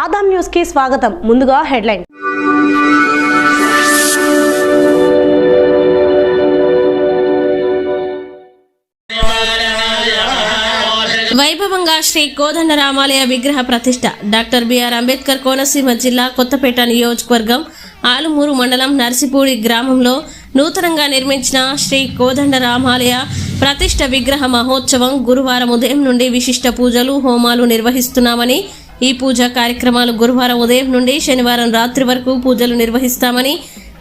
ఆదాం న్యూస్కి స్వాగతం. ముందుగా హెడ్లైన్. వైభవంగా శ్రీ కోదండరామాలయ విగ్రహ ప్రతిష్ట. డాక్టర్ బిఆర్ అంబేద్కర్ కోనసీమ జిల్లా కొత్తపేట నియోజకవర్గం ఆలుమూరు మండలం నర్సిపూడి గ్రామంలో నూతనంగా నిర్మించిన శ్రీ కోదండరామాలయ ప్రతిష్ట విగ్రహ మహోత్సవం గురువారం ఉదయం నుండి విశిష్ట పూజలు హోమాలు నిర్వహిస్తున్నామని ఈ పూజా కార్యక్రమాలు గురువారం ఉదయం నుండి శనివారం రాత్రి వరకు పూజలు నిర్వహిస్తామని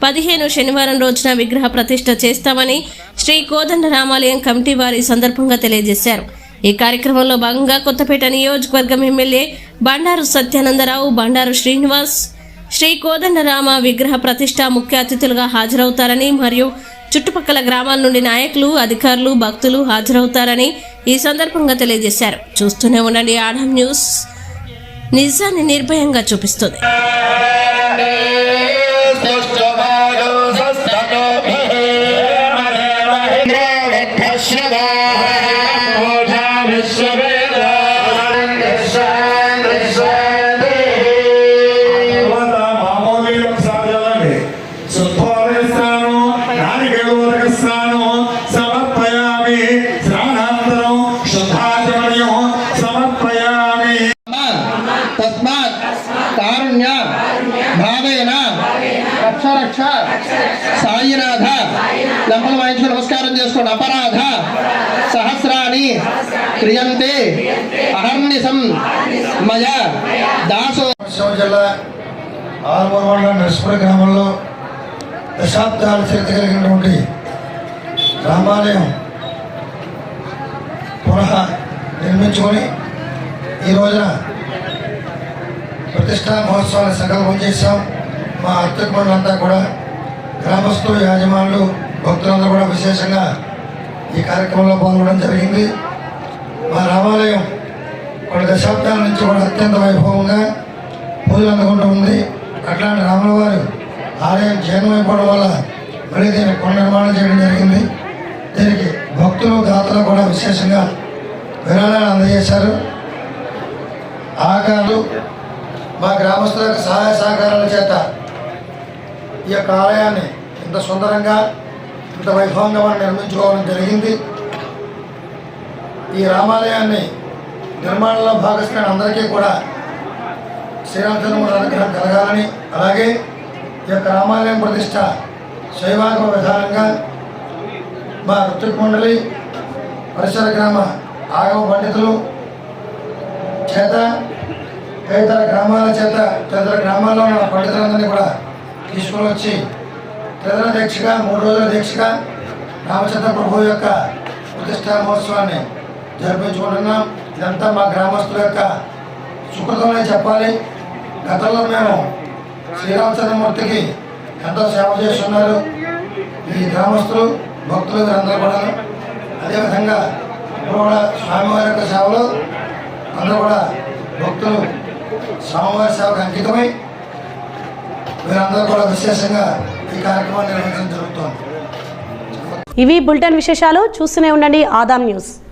పదిహేను శనివారం రోజున విగ్రహ ప్రతిష్ట చేస్తామని శ్రీ కోదండ రామాలయం కమిటీ వారి సందర్భంగా తెలియజేశారు. ఈ కార్యక్రమంలో భాగంగా కొత్తపేట నియోజకవర్గం ఎమ్మెల్యే బండారు సత్యానందరావు బండారు శ్రీనివాస్ శ్రీ కోదండరామ విగ్రహ ప్రతిష్ట ముఖ్య అతిథులుగా హాజరవుతారని మరియు చుట్టుపక్కల గ్రామాల నుండి నాయకులు అధికారులు భక్తులు హాజరవుతారని ఈ సందర్భంగా తెలియజేశారు. చూస్తూనే ఉండండి ఆడం న్యూస్. నిజాన్ని నిర్భయంగా చూపిస్తుంది. మామూలు తస్మాత్ కారుణ్య భావేన రక్ష రక్ష సాయినాథ. లంపలు వాయించుకు నమస్కారం చేసుకోండి. అపరాధ సహస్రాన్ని క్రియంతే అహర్నిశం మయ దాసో. జిల్లా ఆరుమూరు మండలం నర్సిపుర గ్రామంలో దశాబ్దాల చరిత్ర కలిగినటువంటి రామాలయం పునః నిర్మించుకొని ఈ రోజున ప్రతిష్టా మహోత్సవాన్ని సంకల్పం చేశాం. మా అత్యుకుమండంతా కూడా గ్రామస్తులు యాజమానులు భక్తులందరూ కూడా విశేషంగా ఈ కార్యక్రమంలో పాల్గొనడం జరిగింది. మా రామాలయం కొన్ని దశాబ్దాల నుంచి కూడా అత్యంత వైభవంగా పూజలు అందుకుంటూ ఉంది. అట్లాంటి రాముల వారు ఆలయం జీర్ణమైపోవడం వల్ల మళ్ళీ దీన్ని పునర్నిర్మాణం చేయడం జరిగింది. దీనికి భక్తులు దాతలు కూడా విశేషంగా విరాళాలు అందజేశారు. ఆకారాలు మా గ్రామస్తుల సహాయ సహకారాల చేత ఈ యొక్క ఆలయాన్ని ఇంత సుందరంగా ఇంత వైభవంగా మనం నిర్మించుకోవడం జరిగింది. ఈ రామాలయాన్ని నిర్మాణంలో భాగస్వామి అందరికీ కూడా శ్రీరామచంద్రమూర్తి అనుగ్రహం కలగాలని అలాగే ఈ యొక్క రామాలయం ప్రతిష్ట శైవాగమ విధానంగా మా ఋతుక్ మండలి పరిసర గ్రామ ఆగమ పండితులు చేత తదితర గ్రామాల చేత తదితర గ్రామాల్లో ఉన్న పండితులందరినీ కూడా తీసుకుని వచ్చి తదితర దీక్షగా మూడు రోజుల దీక్షగా రామచంద్ర ప్రభు యొక్క ప్రతిష్టా మహోత్సవాన్ని జరిపించుకుంటున్నాం. ఇదంతా మా గ్రామస్తుల యొక్క సుకృతమనే చెప్పాలి. గతంలో మేము శ్రీరామచంద్రమూర్తికి ఎంతో సేవ చేస్తున్నారు. ఈ గ్రామస్తులు భక్తులు అందరూ కూడా అదేవిధంగా ఇప్పుడు కూడా స్వామివారి యొక్క సేవలో అందరూ కూడా భక్తులు సమావేశాలకు అంకితమై మీరందరూ కూడా విశేషంగా ఈ కార్యక్రమాన్ని నిర్వహించడం జరుగుతోంది. ఇవి బులెటిన్ విశేషాలు. చూస్తూనే ఉండండి ఆదాం న్యూస్.